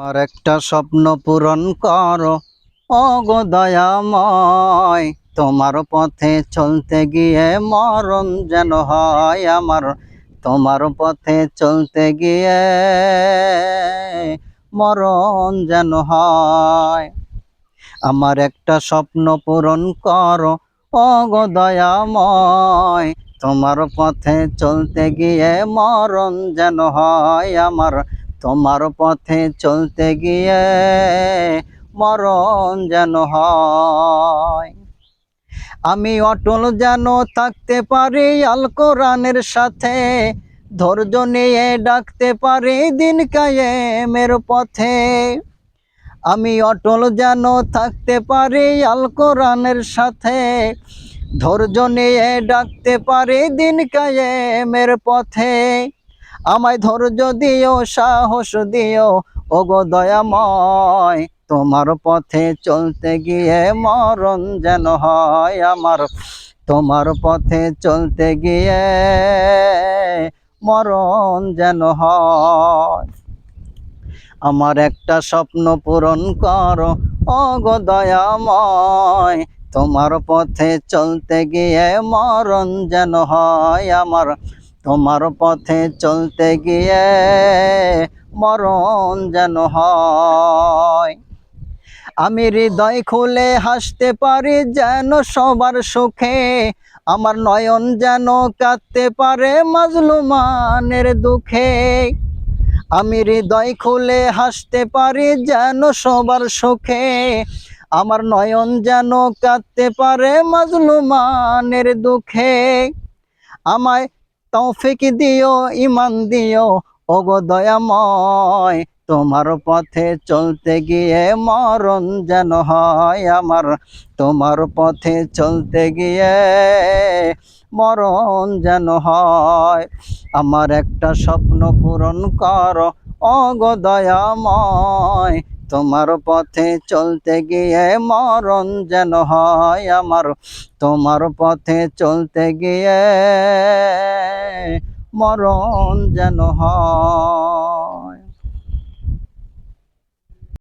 আর একটা স্বপ্ন পূরণ করো। অগো দয়াময়, তোমার পথে চলতে গিয়ে মরণ যেন হয় আমার। তোমার পথে চলতে গিয়ে মরণ যেন হয়। আমার একটা স্বপ্ন পূরণ করো। অগো দয়াময়, তোমার পথে চলতে গিয়ে মরণ যেন হয় আমার। তোমার পথে চলতে গিয়ে মরণ যেন হয়। আমি অটল যেন থাকতে পারি, আল কোরআনের সাথে ধৈর্য নিয়ে ডাকতে পারি দিন কায়েমের পথে। আমি অটল যেন থাকতে পারি, আল কোরআনের সাথে ধৈর্য নিয়ে ডাকতে পারি দিন কায়েমের পথে। আমায় ধৈর্য দিও, সাহস দিও। ওগো দয়াময়, তোমার পথে চলতে গিয়ে মরণ যেন হয় আমার। তোমার পথে চলতে গিয়ে মরণ যেন হয়। আমার একটা স্বপ্ন পূরণ করো অগো দয়াময়। তোমার পথে চলতে গিয়ে মরণ যেন হয় আমার। তোমার পথে চলতে গিয়ে মরণ যেন হয়। আমি হৃদয় খুলে হাসতে পারি যেন সবার সুখে, আমার নয়ন যেন কাঁদতে পারে মাজলুমানের দুঃখে। আমি হৃদয় খুলে হাসতে পারি যেন সবার সুখে, আমার নয়ন যেন কাঁদতে পারে মাজলুমানের দুঃখে। আমায় তৌফিক দিও ইমান দিও। ওগো দয়াময়, তোমার পথে চলতে গিয়ে মরণ যেন হয় আমার। তোমার পথে চলতে গিয়ে মরণ যেন হয়। আমার একটা স্বপ্ন পূরণ করো অগো দয়াময়। তোমার পথে চলতে গিয়ে মরণ যেন হয় আমার। তোমার পথে চলতে গিয়ে মরণ যেন হয়।